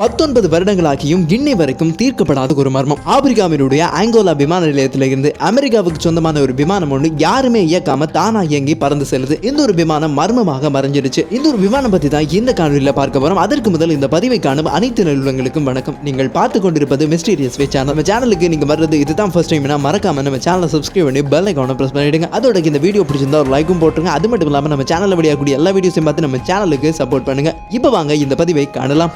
பத்தொன்பது வருடங்களாகியும் இன்னை வரைக்கும் தீர்க்கப்படாத ஒரு மர்மம். ஆப்பிரிக்காவினுடைய ஆங்கோலா விமான நிலையத்தில் இருந்து அமெரிக்காவுக்கு சொந்தமான ஒரு விமானம் ஒன்று யாருமே இயக்காம தானா இயங்கி பறந்து செல்லுது. இந்த ஒரு விமானம் மர்மமாக மறைஞ்சிருச்சு இந்த ஒரு விமானம் பத்தி தான் இந்த காணொலியில் பார்க்க போறோம். அதற்கு முதல் இந்த பதிவை காணும் அனைத்து நிறுவனங்களுக்கும் வணக்கம். நீங்கள் பார்த்து கொண்டிருப்பது மிஸ்டீரியஸ் வே சேனல். நம்ம சேனலுக்கு நீங்க வர்றது இதுதான் ஃபர்ஸ்ட் டைம் மறக்காம நம்ம சேனலை சப்ஸ்கிரைப் பண்ணி பெல் ஐக்கான பிரஸ் பண்ணிடுங்க. அதோட இந்த வீடியோ பிடிச்சிருந்தா ஒரு லைக்கும் போட்டுருங்க. அது மட்டும் இல்லாமல் நம்ம சேனல்ல வெளியாகக்கூடிய எல்லா வீடியோஸையும் பார்த்து நம்ம சேனலுக்கு சப்போர்ட் பண்ணுங்க. இப்போ வாங்க இந்த பதிவை காணலாம்.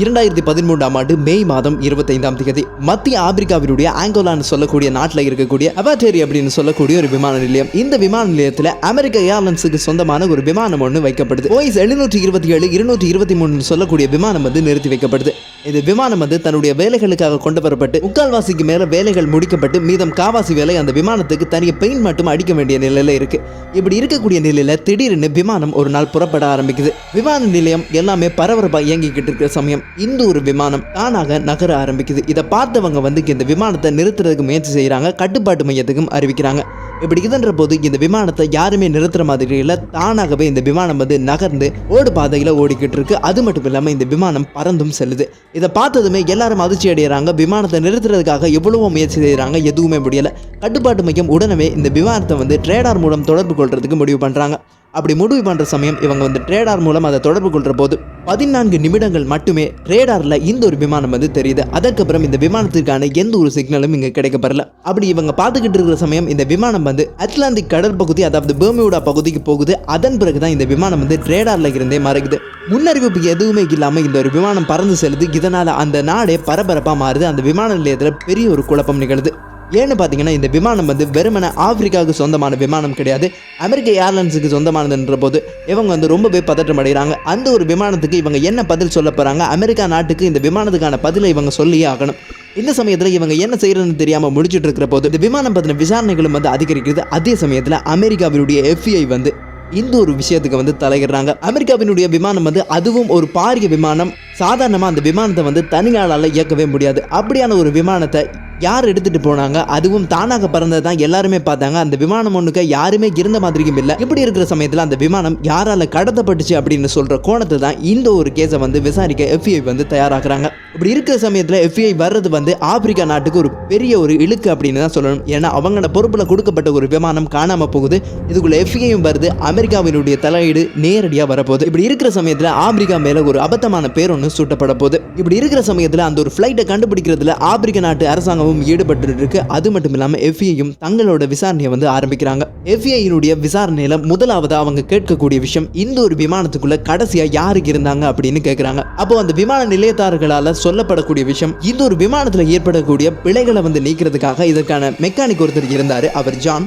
இரண்டாயிரத்தி பதிமூன்றாம் ஆண்டு மே மாதம் இருபத்தைந்தாம் தேதி மத்திய ஆப்பிரிக்காவினுடைய ஆங்கோலான்னு சொல்லக்கூடிய நாட்டில் இருக்கக்கூடிய அவாட்டேரி அப்படின்னு சொல்லக்கூடிய ஒரு விமான நிலையம். இந்த விமான நிலையத்தில் அமெரிக்க ஏர்லைன்ஸுக்கு சொந்தமான ஒரு விமானம் ஒன்று வைக்கப்படுது. ஓய்ஸ் எழுநூற்றி இருபத்தி ஏழு இருநூற்றி இருபத்தி மூணு சொல்லக்கூடிய விமானம் வந்து நிறுத்தி வைக்கப்படுது. இந்த விமானம் வந்து தன்னுடைய வேலைகளுக்காக கொண்டு வரப்பட்டு முக்கால்வாசிக்கு மேல வேலைகள் முடிக்கப்பட்டு மீதம் காவாசி வேலை அந்த விமானத்துக்கு தனிய பெயிண்ட் மட்டும் அடிக்க வேண்டிய நிலையில இருக்கு. இப்படி இருக்கக்கூடிய நிலையில திடீர்னு விமானம் ஒரு நாள் புறப்பட ஆரம்பிக்குது. விமான நிலையம் எல்லாமே பரபரப்பா இயங்கிக்கிட்டு இருக்கிற சமயம் இந்த ஒரு விமானம் தானாக நகர ஆரம்பிக்குது. இதை பார்த்தவங்க வந்து இந்த விமானத்தை நிறுத்துறதுக்கு முயற்சி செய்யறாங்க கட்டுப்பாட்டு மையத்துக்கும் அறிவிக்கிறாங்க. இப்படி இதுன்ற போது இந்த விமானத்தை யாருமே நிறுத்துற மாதிரி இல்லை. தானாகவே இந்த விமானம் வந்து நகர்ந்து ஓடு பாதையில் ஓடிக்கிட்டு இருக்கு. அது மட்டும் இல்லாமல் இந்த விமானம் பறந்தும் செல்லுது. இதை பார்த்ததுமே எல்லாரும் அதிர்ச்சி அடைகிறாங்க விமானத்தை நிறுத்துறதுக்காக எவ்வளவோ முயற்சி செய்கிறாங்க எதுவுமே முடியல. கட்டுப்பாட்டு மையம் உடனே இந்த விமானத்தை வந்து ட்ரேடார் மூலம் தொடர்பு கொள்றதுக்கு முடிவு பண்ணுறாங்க அப்படி முடிவு பண்ணுற சமயம் இவங்க வந்து ரேடார் மூலம் அதை தொடர்பு கொள்கிற போது பதினான்கு நிமிடங்கள் மட்டுமே ரேடாரில் இந்த ஒரு விமானம் வந்து தெரியுது. அதற்கப்புறம் இந்த விமானத்திற்கான எந்த ஒரு சிக்னலும் இங்கே கிடைக்கப்படல அப்படி இவங்க பார்த்துக்கிட்டு இருக்கிற சமயம் இந்த விமானம் வந்து அட்லாந்திக் கடல் பகுதி அதாவது பெர்மியூடா பகுதிக்கு போகுது. அதன் பிறகு தான் இந்த விமானம் வந்து ரேடாரில் இருந்தே மறைக்குது முன்னறிவிப்பு எதுவுமே இல்லாமல் இந்த ஒரு விமானம் பறந்து செல்லுது. இதனால் அந்த நாடே பரபரப்பாக மாறுது. அந்த விமான நிலையத்தில் பெரிய ஒரு குழப்பம் நிகழுது. ஏன்னு பார்த்தீங்கன்னா இந்த விமானம் வந்து வெறுமன ஆப்பிரிக்காவுக்கு சொந்தமான விமானம் கிடையாது. அமெரிக்க ஏர்லைன்ஸுக்கு சொந்தமானதுன்ற போது இவங்க வந்து ரொம்பவே பதற்றம் அடைகிறாங்க அந்த ஒரு விமானத்துக்கு இவங்க என்ன பதில் சொல்ல போகிறாங்க அமெரிக்கா நாட்டுக்கு இந்த விமானத்துக்கான பதிலை இவங்க சொல்லியே ஆகணும். இந்த சமயத்தில் இவங்க என்ன செய்யறதுன்னு தெரியாமல் முடிச்சுட்டு இருக்கிற போது இந்த விமானம் பற்றின விசாரணைகளும் வந்து அதிகரிக்கிறது. அதே சமயத்தில் அமெரிக்காவினுடைய எஃப்ஐ வந்து இந்த ஒரு விஷயத்துக்கு வந்து தலையிடுறாங்க. அமெரிக்காவினுடைய விமானம் வந்து அதுவும் ஒரு பாரிய விமானம். சாதாரணமாக அந்த விமானத்தை வந்து தனியாளால் இயக்கவே முடியாது. அப்படியான ஒரு விமானத்தை யார் எடுத்துட்டு போனாங்க? அதுவும் தானாக பறந்தது தான் எல்லாருமே பார்த்தாங்க. அந்த விமானம் ஒன்றுக்கு யாருமே இருந்த மாதிரியும் இல்லை. இப்படி இருக்கிற சமயத்தில் அந்த விமானம் யாரால் கடத்தப்பட்டுச்சு அப்படின்னு சொல்கிற கோணத்தை தான் இந்த ஒரு கேஸை வந்து விசாரிக்க எஃப்ஐ வந்து தயாராகிறாங்க. இப்படி இருக்கிற சமயத்தில் எஃப்ஐ வர்றது வந்து ஆப்பிரிக்கா நாட்டுக்கு ஒரு பெரிய ஒரு இழுக்கு அப்படின்னு தான் சொல்லணும். ஏன்னா அவங்களோட பொறுப்பில் கொடுக்கப்பட்ட ஒரு விமானம் காணாமல் போகுது. இதுக்குள்ளே எஃப்ஐயும் வருது. அமெரிக்காவினுடைய தலையீடு நேரடியாக வரப்போகுது. இப்படி இருக்கிற சமயத்தில் ஆப்பிரிக்கா மேலே ஒரு அபத்தமான பேர் ஒன்று சூட்டப்பட போகுது. இப்படி இருக்கிற சமயத்தில் அந்த ஒரு ஃப்ளைட்டை கண்டுபிடிக்கிறதுல ஆப்பிரிக்க நாட்டு அரசாங்கமும் ஈடுபட்டு இருக்கு அது மட்டும் இல்லாமல் எஃப்ஐயும் தங்களோட விசாரணையை வந்து ஆரம்பிக்கிறாங்க. எஃப்ஐயினுடைய விசாரணையில் முதலாவது அவங்க கேட்கக்கூடிய விஷயம் இந்த ஒரு விமானத்துக்குள்ள கடைசியா யாருக்கு இருந்தாங்க அப்படின்னு கேட்குறாங்க அப்போ அந்த விமான நிலையத்தார்களால் சொல்லப்படக்கூடிய விஷயம் இந்த ஒரு விமானத்தில் ஏற்படக்கூடிய பிழைகளை வந்து நீக்கிறதுக்காக இதற்கான மெக்கானிக் ஒருத்தர் இருந்தார் அவர் ஜான்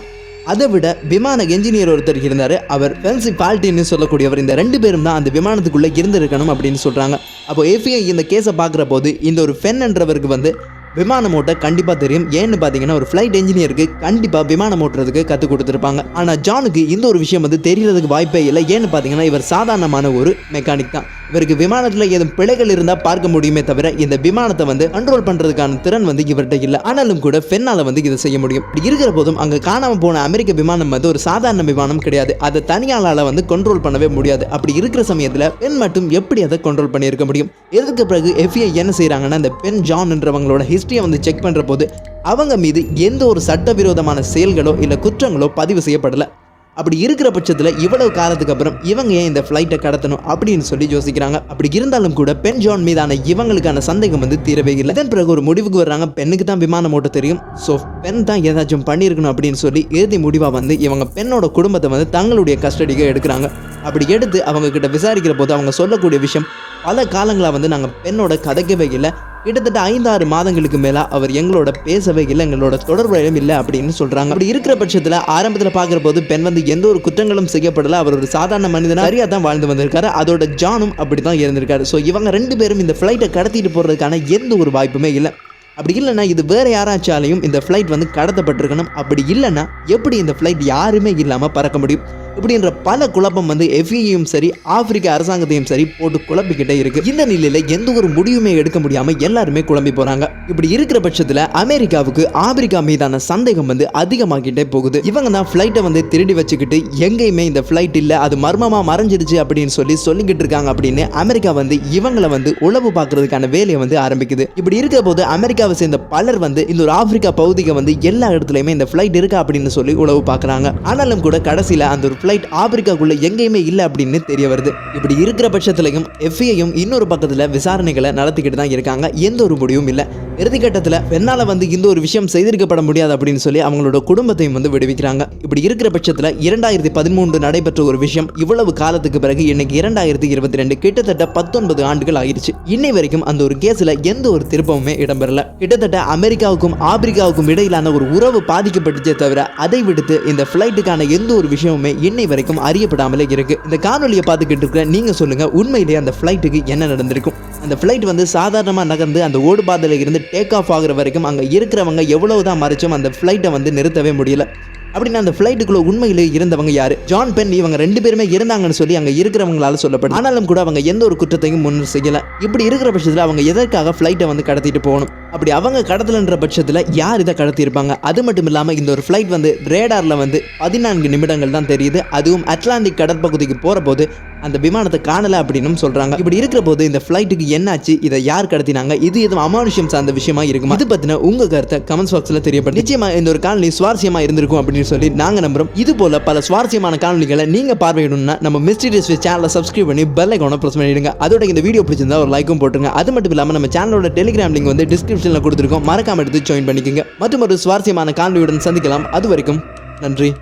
அதை விட விமான என்ஜினியர் ஒருத்தர் இருந்தார். அவர் ஃபென்சி பால்ட்டின்னு சொல்லக்கூடியவர். இந்த ரெண்டு பேரும் தான் அந்த விமானத்துக்குள்ளே இருந்திருக்கணும் அப்படின்னு சொல்கிறாங்க அப்போ எஃப்ஐ இந்த கேஸை பார்க்குற போது இந்த ஒரு ஃபென் என்றவருக்கு வந்து விமானம் ஓட்ட கண்டிப்பாக தெரியும். ஏன்னு பார்த்தீங்கன்னா ஒரு ஃப்ளைட் என்ஜினியருக்கு கண்டிப்பாக விமானம் ஓட்டுறதுக்கு கற்றுக் கொடுத்துருப்பாங்க. ஆனால் ஜானுக்கு இந்த ஒரு விஷயம் வந்து தெரியறதுக்கு வாய்ப்பே இல்லை. ஏன்னு பார்த்தீங்கன்னா இவர் சாதாரணமான ஒரு மெக்கானிக் தான். இவருக்கு விமானத்தில் ஏதும் பிழைகள் இருந்தால் பார்க்க முடியுமே தவிர இந்த விமானத்தை வந்து கண்ட்ரோல் பண்ணுறதுக்கான திறன் வந்து இவர்கிட்ட இல்லை. ஆனாலும் கூட ஃபென்னால் வந்து இதை செய்ய முடியும். இப்படி இருக்கிற போதும் அங்கே காணாமல் போன அமெரிக்க விமானம் வந்து ஒரு சாதாரண விமானம் கிடையாது. அதை தனியாளால் வந்து கண்ட்ரோல் பண்ணவே முடியாது. அப்படி இருக்கிற சமயத்தில் பெண் மட்டும் எப்படி அதை கண்ட்ரோல் பண்ணியிருக்க முடியும்? இதற்கு பிறகு எஃப்ஐ என்ன செய்கிறாங்கன்னா இந்த பெண் ஜான் என்றவங்களோட ஹிஸ்ட்ரியை வந்து செக் பண்ணுற போது அவங்க மீது எந்த ஒரு சட்டவிரோதமான செயல்களோ இல்லை குற்றங்களோ பதிவு செய்யப்படலை. அப்படி இருக்கிற பட்சத்தில் இவ்வளவு காலத்துக்கு அப்புறம் இவங்க ஏன் இந்த ஃப்ளைட்டை கடத்தணும் அப்படின்னு சொல்லி யோசிக்கிறாங்க. அப்படி இருந்தாலும் கூட பெண் ஜான் மீதான இவங்களுக்கான சந்தேகம் வந்து தீரவே இல்லை. இதன் பிறகு ஒரு முடிவுக்கு வர்றாங்க. பெண்ணுக்கு தான் விமானம் ஓட்ட தெரியும். ஸோ பெண் தான் ஏதாச்சும் பண்ணியிருக்கணும் அப்படின்னு சொல்லி இறுதி முடிவாக வந்து இவங்க பெண்ணோட குடும்பத்தை வந்து தங்களுடைய கஸ்டடிக்கு எடுக்கிறாங்க. அப்படி எடுத்து அவங்க கிட்ட விசாரிக்கிற போது அவங்க சொல்லக்கூடிய விஷயம் பல காலங்களாக வந்து நாங்கள் பெண்ணோட கதைக்கவே இல்லை. கிட்டத்தட்ட ஐந்தாறு மாதங்களுக்கு மேலே அவர் எங்களோட பேசவே இல்லை எங்களோட தொடர்புடையும் இல்லை அப்படின்னு சொல்கிறாங்க அப்படி இருக்கிற பட்சத்தில் ஆரம்பத்தில் பார்க்குற போது பெண் வந்து எந்த ஒரு குற்றங்களும் செய்யப்படலை. அவர் ஒரு சாதாரண மனிதனாக சரியா தான் வாழ்ந்து வந்திருக்காரு. அதோட ஜானும் அப்படி தான் இருந்திருக்காரு. ஸோ இவங்க ரெண்டு பேரும் இந்த ஃப்ளைட்டை கடத்திட்டு போகிறதுக்கான எந்த ஒரு வாய்ப்புமே இல்லை. அப்படி இல்லைன்னா இது வேறு யாராச்சாலையும் இந்த ஃப்ளைட் வந்து கடத்தப்பட்டிருக்கணும். அப்படி இல்லைன்னா எப்படி இந்த ஃப்ளைட் யாருமே இல்லாமல் பறக்க முடியும்? இப்படின்ற பல குழப்பம் வந்து எஃப்ஐயும் சரி ஆப்பிரிக்க அரசாங்கத்தையும் சரி போட்டு குழப்பிக்கிட்டே இருக்கு. இந்த நிலையில எந்த ஒரு முடிவுமே எடுக்க முடியாம எல்லாருமே குழம்பி போறாங்க. இப்படி இருக்கிற பட்சத்துல அமெரிக்காவுக்கு ஆப்பிரிக்கா மீதான சந்தேகம் வந்து அதிகமாகிட்டே போகுது. இவங்க தான் ஃபிளைட்டை வந்து திருடி வச்சுக்கிட்டு எங்கேயுமே இந்த ஃபிளைட் இல்ல அது மர்மமா மறைஞ்சிருச்சு அப்படின்னு சொல்லி சொல்லிக்கிட்டு இருக்காங்க அப்படின்னு அமெரிக்கா வந்து இவங்களை வந்து உளவு பார்க்கறதுக்கான வேலையை வந்து ஆரம்பிக்குது. இப்படி இருக்க போது அமெரிக்காவை சேர்ந்த பலர் வந்து இந்த ஒரு ஆப்பிரிக்கா பகுதிக்கு வந்து எல்லா இடத்துலயுமே இந்த ஃபிளைட் இருக்கா அப்படின்னு சொல்லி உளவு பார்க்கறாங்க. ஆனாலும் கூட கடைசியில அந்த ஒரு ஃப்ளைட் ஆப்பிரிக்காக்குள்ளே எங்கேயுமே இல்லை அப்படின்னு தெரிய வருது. இப்படி இருக்கிற பட்சத்திலையும் எஃப்ஐயும் இன்னொரு பக்கத்துல விசாரணைகளை நடத்திக்கிட்டு தான் இருக்காங்க. எந்த ஒரு முடிவும் இல்லை. இறுதிக்கட்டத்தில் என்னால் வந்து இந்த ஒரு விஷயம் செய்திருக்கப்பட முடியாது அப்படின்னு சொல்லி அவங்களோட குடும்பத்தையும் வந்து விடுவிக்கிறாங்க. இப்படி இருக்கிற பட்சத்தில் இரண்டாயிரத்தி பதிமூன்று நடைபெற்ற ஒரு விஷயம் இவ்வளவு காலத்துக்கு பிறகு இன்னைக்கு இரண்டாயிரத்தி இருபத்தி ரெண்டு கிட்டத்தட்ட பத்தொன்பது ஆண்டுகள் ஆயிடுச்சு. இன்னை வரைக்கும் அந்த ஒரு கேஸ்ல எந்த ஒரு திருப்பமுமே இடம்பெறல. கிட்டத்தட்ட அமெரிக்காவுக்கும் ஆப்பிரிக்காவுக்கும் இடையிலான ஒரு உறவு பாதிக்கப்பட்டுச்சே தவிர அதை விடுத்து இந்த ஃபிளைட்டுக்கான எந்த ஒரு விஷயமுமே இன்னை வரைக்கும் அறியப்படாமலே இருக்கு. இந்த காணொலியை பார்த்துக்கிட்டு இருக்கிற நீங்க சொல்லுங்க உண்மையிலேயே அந்த ஃப்ளைட்டுக்கு என்ன நடந்திருக்கும்? அந்த ஃப்ளைட் வந்து சாதாரணமாக நகர்ந்து அந்த ஓடுபாதையில் இருந்து டேக் ஆஃப் ஆகுற வரைக்கும் அங்கே இருக்கிறவங்க எவ்வளவு தான் மறைச்சும் அந்த ஃப்ளைட்டை வந்து நிறுத்தவே முடியல. அப்படின்னு அந்த ஃப்ளைட்டுக்குள்ள உண்மையிலே இருந்தவங்க யாரு? ஜான் பென் இவங்க ரெண்டு பேருமே இருந்தாங்கன்னு சொல்லி அங்கே இருக்கிறவங்களால சொல்லப்படும் ஆனாலும் கூட அவங்க எந்த ஒரு குற்றத்தையும் முன் செய்யல. இப்படி இருக்கிற பட்சத்தில் அவங்க எதற்காக ஃப்ளைட்டை வந்து கடத்திட்டு போகணும்? அப்படி அவங்க கடத்தலன்ற பட்சத்தில் யார் இதை கடத்தியிருப்பாங்க? அது மட்டும் இல்லாமல் இந்த ஒரு ஃப்ளைட் வந்து ரேடாரில் வந்து பதினான்கு நிமிடங்கள் தான் தெரியுது. அதுவும் அட்லாண்டிக் கடற்பகுதிக்கு போகிற போது அந்த விமானத்தை காணல அப்படின்னு சொல்றாங்க. இப்படி இருக்கிற போது இந்த ஃப்ளைட்டுக்கு என்னாச்சு? இதை யார் கடத்தினாங்க? இது எதுவும் அமானுஷ்யம் சார்ந்த விஷயமா இருக்குமா? இது பத்தின உங்க கருத்தை கமெண்ட்ஸ் பாக்ஸ்ல தெரியப்படும் நிச்சயமா இந்த ஒரு காணொலி சுவாரஸ்யமா இருந்திருக்கும் அப்படின்னு சொல்லி நாங்க நம்புறோம். இது போல பல சுவாரஸ்யமான காணொலிகளை நீங்க பார்வையிடணும்னா நம்ம மிஸ்டீரியஸ் சேனலை சப்ஸ்கிரைப் பண்ணி பெல் ஐக்கான ப்ரெஸ் பண்ணிடுங்க. அதோட இந்த வீடியோ பிடிச்சிருந்தா ஒரு லைக்கும் போட்டுருங்க. அது மட்டும் இல்லாமல் நம்ம சேனலோட டெலிகிராம் லிங்க் வந்து டிஸ்கிரிப்ஷனில் கொடுத்துருக்கோம். மறக்காம எடுத்து ஜாயின் பண்ணிக்கோங்க. மற்றும் ஒரு சுவாரஸ்யமான காணொலியுடன் சந்திக்கலாம். அது வரைக்கும் நன்றி.